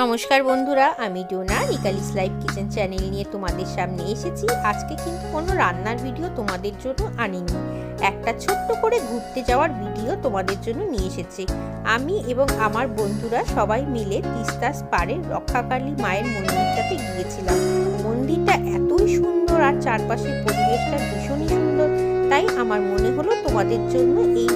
নমস্কার বন্ধুরা, আমি ডোনা, নিকালিস লাইভ কিচেন চ্যানেল নিয়ে তোমাদের সামনে এসেছি। আজকে কিন্তু কোনো রান্নার ভিডিও তোমাদের জন্য আনিনি। একটা ছোট্ট করে ঘুরতে যাওয়ার ভিডিও তোমাদের জন্য নিয়ে এসেছি। আমি এবং আমার বন্ধুরা সবাই মিলে তিস্তাস পাড়ে রক্ষাকালী মায়ের মন্দিরটাতে গিয়েছিলাম। মন্দিরটা এতই সুন্দর আর চারপাশের পরিবেশটা ভীষণই সুন্দর। তাই আমার মনে হলো তোমাদের জন্য এই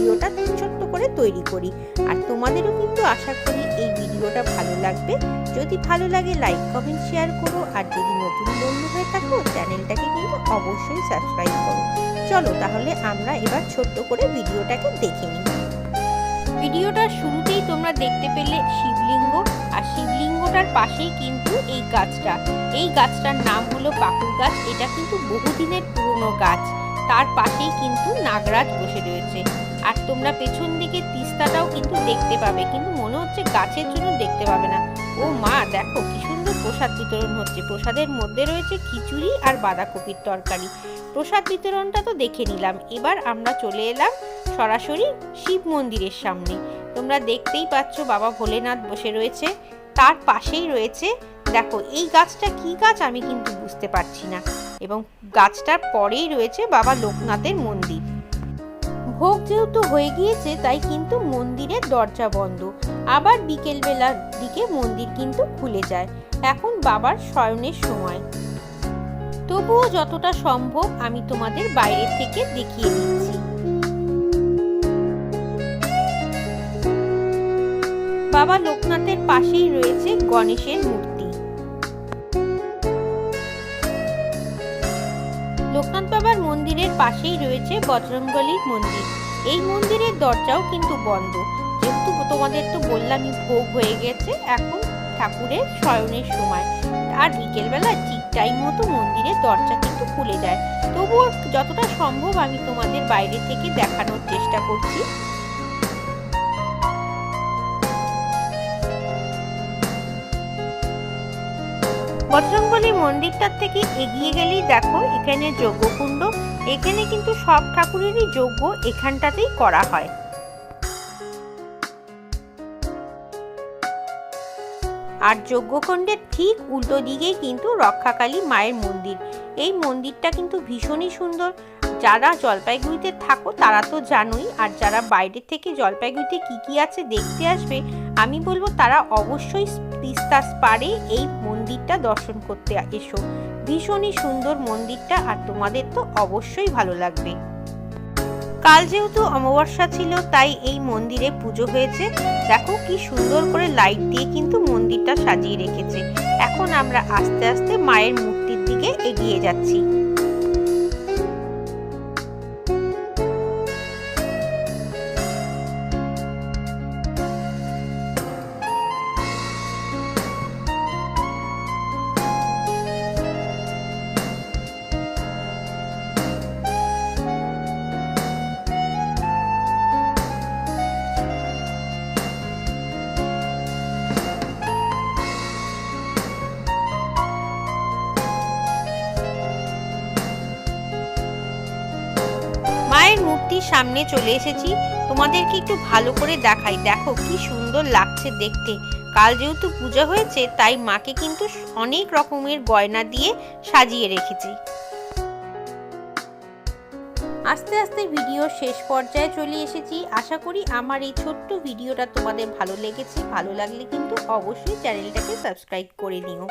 ভিডিওটা ছোট্ট করে তৈরি করি। আর তোমাদেরও কিন্তু আশা করি এই ভিডিওটা ভালো লাগবে। যদি ভালো লাগে লাইক কমেন্ট শেয়ার করো। আর যদি নতুন বন্ধু হয়ে থাকো, চ্যানেলটাকে কিন্তু অবশ্যই সাবস্ক্রাইব করো। চলো তাহলে আমরা এবার ছোট্ট করে ভিডিওটাকে দেখে নিই। ভিডিওটার শুরুতেই তোমরা দেখতে পেলে শিবলিঙ্গ। আর শিবলিঙ্গটার পাশেই কিন্তু এই গাছটা। এই গাছটার নাম হলো পাকুর গাছ। এটা কিন্তু বহুদিনের পুরনো গাছ। তার পাশেই কিন্তু নাগরাজ বসে রয়েছে। আর তোমরা পেছন দিকে তিস্তাটাও কিন্তু দেখতে পাবে, কিন্তু মনে হচ্ছে গাছের জন্য দেখতে পাবে না। ও মা, দেখো কি সুন্দর প্রসাদ বিতরণ হচ্ছে। প্রসাদের মধ্যে রয়েছে খিচুড়ি আর বাঁধাকপির তরকারি। প্রসাদ বিতরণটা তো দেখে নিলাম। এবার আমরা চলে এলাম সরাসরি শিব মন্দিরের সামনে। তোমরা দেখতেই পাচ্ছ বাবা ভোলেনাথ বসে রয়েছে। তার পাশেই রয়েছে দেখো, এই গাছটা কি গাছ আমি কিন্তু বুঝতে পারছি না। এবং গাছটার পরেই রয়েছে বাবা লোকনাথের মন্দির। ভোগ যেহেতু হয়ে গিয়েছে, তাই কিন্তু মন্দিরের দরজা বন্ধ। আবার বিকেলবেলার দিকে মন্দির কিন্তু খুলে যায়। এখন বাবার শয়নের সময়। তবুও যতটা সম্ভব আমি তোমাদের বাইরে থেকে দেখিয়ে দিচ্ছি। বাবা লোকনাথের পাশেই রয়েছে গণেশের মূর্তি। লোকনাথ বাবার মন্দিরের পাশেই রয়েছে বজরঙ্গলির মন্দির। এই মন্দিরের দরজাও কিন্তু বন্ধ। যেহেতু তোমাদের তো বললামই ভোগ হয়ে গেছে, এখন ঠাকুরের শয়নের সময়। আর বিকেলবেলা ঠিক টাইম মতো মন্দিরের দরজা কিন্তু খুলে যায়। তবুও যতটা সম্ভব আমি তোমাদের বাইরে থেকে দেখানোর চেষ্টা করছি। বজরঙ্গলী মন্দিরটার থেকে এগিয়ে গেলেই দেখো, এখানে যজ্ঞকুণ্ড, এখানে কিন্তু সব ঠাকুরেরই যজ্ঞ এখানটাতেই করা হয়। আর যজ্ঞকুণ্ডের ঠিক উল্টো দিকেই কিন্তু রক্ষাকালী মায়ের মন্দির। এই মন্দিরটা কিন্তু ভীষণই সুন্দর। যারা জলপাইগুড়িতে থাকো, তারা তো জানোই। আর যারা বাইরে থেকে জলপাইগুড়িতে কি কি আছে দেখতে আসবে আমি বলব তারা অবশ্যই তিস্তাস পারে এই মন্দিরটা দর্শন করতে এসো। ভীষণই সুন্দর মন্দিরটা আর তোমাদের তো অবশ্যই ভালো লাগবে। কাল যেহেতু অমাবস্যা ছিল, তাই এই মন্দিরে পুজো হয়েছে। দেখো কি সুন্দর করে লাইট দিয়ে কিন্তু মন্দিরটা সাজিয়ে রেখেছে। এখন আমরা আস্তে আস্তে মায়ের মূর্তির দিকে এগিয়ে যাচ্ছি। মূর্তির সামনে চলে এসেছি। তোমাদেরকে একটু ভালো করে দেখাই। দেখো, কি সুন্দর লাগছে দেখতে। কাল যেহেতু পূজা হয়েছে, তাই মাকে কিন্তু অনেক রকমের গয়না দিয়ে সাজিয়ে রেখেছি। আস্তে আস্তে ভিডিও শেষ পর্যায়ে চলে এসেছি। আশা করি আমার এই ছোট্ট ভিডিওটা তোমাদের ভালো লেগেছে। ভালো লাগলে কিন্তু অবশ্যই চ্যানেলটাকে সাবস্ক্রাইব করে নিও।